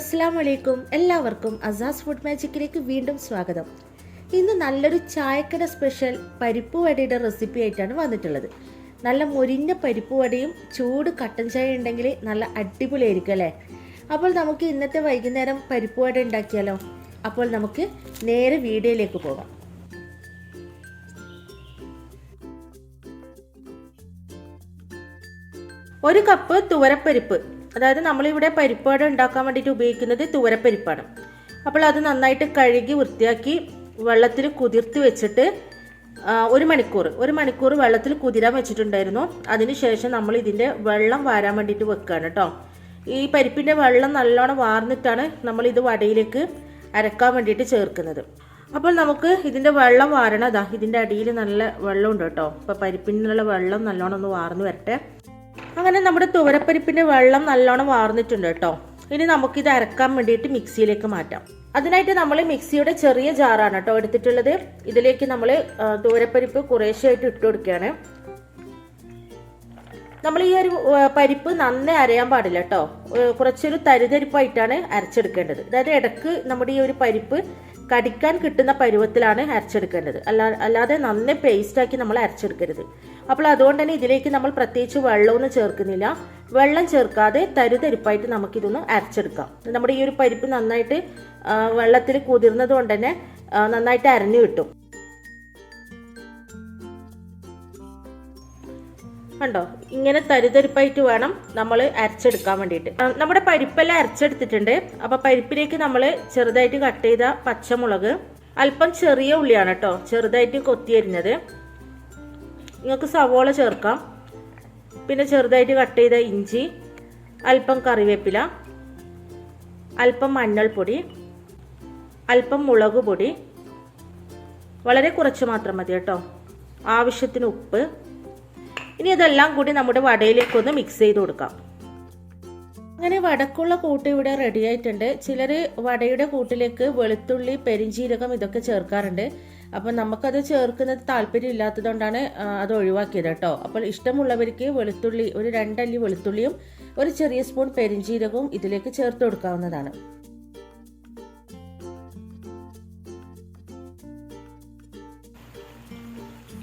അസ്സലാം വലൈക്കും എല്ലാവർക്കും അസാസ് ഫുഡ് മാജിക്കിലേക്ക് വീണ്ടും സ്വാഗതം. ഇന്ന് നല്ലൊരു ചായക്കട സ്പെഷ്യൽ പരിപ്പ് വടയുടെ റെസിപ്പി ആയിട്ടാണ് വന്നിട്ടുള്ളത്. നല്ല മുരിഞ്ഞ പരിപ്പ് വടയും ചൂട് കട്ടൻ ചായ ഉണ്ടെങ്കിൽ നല്ല അടിപൊളിയായിരിക്കും അല്ലേ? അപ്പോൾ നമുക്ക് ഇന്നത്തെ വൈകുന്നേരം പരിപ്പ് വട ഉണ്ടാക്കിയാലോ? അപ്പോൾ നമുക്ക് നേരെ വീഡിയോയിലേക്ക് പോകാം. ഒരു കപ്പ് തുവരപ്പരിപ്പ് അതായത് നമ്മളിവിടെ പരിപ്പാട് ഉണ്ടാക്കാൻ വേണ്ടിയിട്ട് ഉപയോഗിക്കുന്നത് തുവരപ്പരിപ്പാണ്. അപ്പോൾ അത് നന്നായിട്ട് കഴുകി വൃത്തിയാക്കി വെള്ളത്തിൽ കുതിർത്ത് വെച്ചിട്ട് ഒരു മണിക്കൂർ ഒരു മണിക്കൂർ വെള്ളത്തിൽ കുതിരാൻ വെച്ചിട്ടുണ്ടായിരുന്നു. അതിനുശേഷം നമ്മൾ ഇതിന്റെ വെള്ളം വാരാൻ വേണ്ടിയിട്ട് വെക്കുകയാണ് കേട്ടോ. ഈ പരിപ്പിന്റെ വെള്ളം നല്ലോണം വാർന്നിട്ടാണ് നമ്മൾ ഇത് വടയിലേക്ക് അരക്കാൻ വേണ്ടിയിട്ട് ചേർക്കുന്നത്. അപ്പോൾ നമുക്ക് ഇതിന്റെ വെള്ളം വാരണതാ ഇതിന്റെ അടിയിൽ നല്ല വെള്ളമുണ്ട് കേട്ടോ. അപ്പോൾ പരിപ്പിനുള്ള വെള്ളം നല്ലോണം ഒന്ന് വാർന്നു വരട്ടെ. അങ്ങനെ നമ്മുടെ തുവരപ്പരിപ്പിന്റെ വെള്ളം നല്ലോണം വാർന്നിട്ടുണ്ട് കേട്ടോ. ഇനി നമുക്കിത് അരക്കാൻ വേണ്ടിയിട്ട് മിക്സിയിലേക്ക് മാറ്റാം. അതിനായിട്ട് നമ്മൾ മിക്സിയുടെ ചെറിയ ജാറാണ് കേട്ടോ എടുത്തിട്ടുള്ളത്. ഇതിലേക്ക് നമ്മൾ തുവരപ്പരിപ്പ് കുറേശ്ശെയായിട്ട് ഇട്ട് കൊടുക്കുകയാണ്. നമ്മൾ ഈ ഒരു പരിപ്പ് നന്നേ അരയാൻ പാടില്ല കേട്ടോ. കുറച്ചൊരു തരിതരിപ്പായിട്ടാണ് അരച്ചെടുക്കേണ്ടത്. അതായത് ഇടയ്ക്ക് നമ്മുടെ ഈ ഒരു പരിപ്പ് കടിക്കാൻ കിട്ടുന്ന പരുവത്തിലാണ് അരച്ചെടുക്കേണ്ടത്. അല്ലാ അല്ലാതെ നന്നേ പേസ്റ്റാക്കി നമ്മൾ അരച്ചെടുക്കരുത്. അപ്പോൾ അതുകൊണ്ട് തന്നെ ഇതിലേക്ക് നമ്മൾ പ്രത്യേകിച്ച് വെള്ളമൊന്നും ചേർക്കുന്നില്ല. വെള്ളം ചേർക്കാതെ തരുതരിപ്പായിട്ട് നമുക്കിതൊന്ന് അരച്ചെടുക്കാം. നമ്മുടെ ഈ ഒരു പരിപ്പ് നന്നായിട്ട് വെള്ളത്തിൽ കുതിർന്നത് കൊണ്ട് തന്നെ നന്നായിട്ട് അരഞ്ഞു കിട്ടും. കണ്ടോ? ഇങ്ങനെ തരിതരിപ്പായിട്ട് വേണം നമ്മൾ അരച്ചെടുക്കാൻ വേണ്ടിയിട്ട്. നമ്മുടെ പരിപ്പെല്ലാം അരച്ചെടുത്തിട്ടുണ്ട്. അപ്പൊ പരിപ്പിലേക്ക് നമ്മൾ ചെറുതായിട്ട് കട്ട് ചെയ്ത പച്ചമുളക് അല്പം ചെറിയ ഉള്ളിയാണ് കേട്ടോ ചെറുതായിട്ട് കൊത്തിയരിഞ്ഞത് നിങ്ങൾക്ക് സവോള ചേർക്കാം. പിന്നെ ചെറുതായിട്ട് കട്ട് ചെയ്ത ഇഞ്ചി അല്പം കറിവേപ്പില അല്പം മഞ്ഞൾപ്പൊടി അല്പം മുളക് പൊടി. വളരെ കുറച്ച് മാത്രം മതി കേട്ടോ. ആവശ്യത്തിന് ഉപ്പ്. ഇനി ഇതെല്ലാം കൂടി നമ്മുടെ വടയിലേക്ക് ഒന്ന് മിക്സ് ചെയ്ത് കൊടുക്കാം. അങ്ങനെ വടക്കുള്ള കൂട്ട് ഇവിടെ റെഡി ആയിട്ടുണ്ട്. ചിലർ വടയുടെ കൂട്ടിലേക്ക് വെളുത്തുള്ളി പെരിഞ്ചീരകം ഇതൊക്കെ ചേർക്കാറുണ്ട്. അപ്പം നമുക്കത് ചേർക്കുന്നത് താല്പര്യം ഇല്ലാത്തതുകൊണ്ടാണ് അത് ഒഴിവാക്കിയത് കേട്ടോ. അപ്പോൾ ഇഷ്ടമുള്ളവർക്ക് വെളുത്തുള്ളി ഒരു രണ്ടല്ലി വെളുത്തുള്ളിയും ഒരു ചെറിയ സ്പൂൺ പെരിഞ്ചീരകവും ഇതിലേക്ക് ചേർത്ത് കൊടുക്കാവുന്നതാണ്.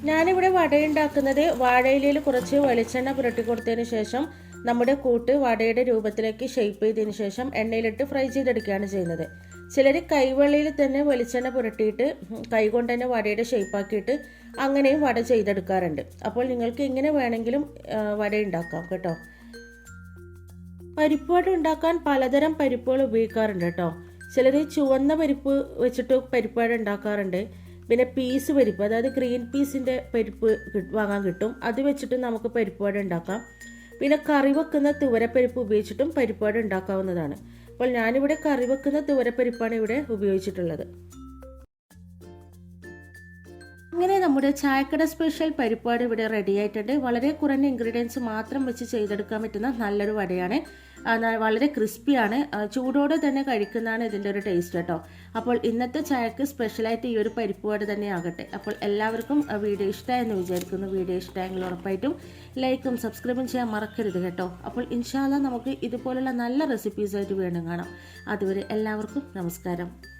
ഞാനിവിടെ വടയുണ്ടാക്കുന്നത് വാഴയിലയിൽ കുറച്ച് വെളിച്ചെണ്ണ പുരട്ടി കൊടുത്തതിന് ശേഷം നമ്മുടെ കൂട്ട് വടയുടെ രൂപത്തിലേക്ക് ഷേപ്പ് ചെയ്തതിന് ശേഷം എണ്ണയിലിട്ട് ഫ്രൈ ചെയ്തെടുക്കുകയാണ് ചെയ്യുന്നത്. ചിലർ കൈവെള്ളയിൽ തന്നെ വെളിച്ചെണ്ണ പുരട്ടിയിട്ട് കൈകൊണ്ട് തന്നെ വടയുടെ ഷേപ്പാക്കിയിട്ട് അങ്ങനെയും വട ചെയ്തെടുക്കാറുണ്ട്. അപ്പോൾ നിങ്ങൾക്ക് എങ്ങനെ വേണമെങ്കിലും വട ഉണ്ടാക്കാം കേട്ടോ. പരിപ്പ് വട ഉണ്ടാക്കാൻ പലതരം പരിപ്പുകൾ ഉപയോഗിക്കാറുണ്ട് കേട്ടോ. ചിലർ ചുവന്ന പരിപ്പ് വെച്ചിട്ട് പരിപ്പ് വട ഉണ്ടാക്കാറുണ്ട്. പിന്നെ പീസ് പരിപ്പ് അതായത് ഗ്രീൻ പീസിന്റെ പരിപ്പ് വാങ്ങാൻ കിട്ടും. അത് വെച്ചിട്ട് നമുക്ക് പരിപ്പുവട ഉണ്ടാക്കാം. പിന്നെ കറി വെക്കുന്ന തുവരപ്പരിപ്പ് ഉപയോഗിച്ചിട്ടും പരിപ്പുവട ഉണ്ടാക്കാവുന്നതാണ്. അപ്പോൾ ഞാനിവിടെ കറി വെക്കുന്ന തുവരപ്പരിപ്പാണ് ഇവിടെ ഉപയോഗിച്ചിട്ടുള്ളത്. അങ്ങനെ നമ്മുടെ ചായക്കട സ്പെഷ്യൽ പരിപ്പാട് ഇവിടെ റെഡി ആയിട്ടുണ്ട്. വളരെ കുറഞ്ഞ ഇൻഗ്രീഡിയൻസ് മാത്രം വെച്ച് ചെയ്തെടുക്കാൻ പറ്റുന്ന നല്ലൊരു വടയാണ്. വളരെ ക്രിസ്പിയാണ്. ചൂടോടെ തന്നെ കഴിക്കുന്നതാണ് ഇതിന്റെ ഒരു ടേസ്റ്റ് കേട്ടോ. അപ്പോൾ ഇന്നത്തെ ചായക്ക് സ്പെഷ്യലായിട്ട് ഈ ഒരു പരിപ്പ് വട തന്നെ ആകട്ടെ. അപ്പോൾ എല്ലാവർക്കും വീഡിയോ ഇഷ്ടമായെന്ന് വിചാരിക്കുന്നു. വീഡിയോ ഇഷ്ടമായെങ്കിൽ ഉറപ്പായിട്ടും ലൈക്കും സബ്സ്ക്രൈബും ചെയ്യാൻ മറക്കരുത് കേട്ടോ. അപ്പോൾ ഇൻഷാല്ല നമുക്ക് ഇതുപോലുള്ള നല്ല റെസിപ്പീസായിട്ട് വീണ്ടും കാണാം. അതുവരെ എല്ലാവർക്കും നമസ്കാരം.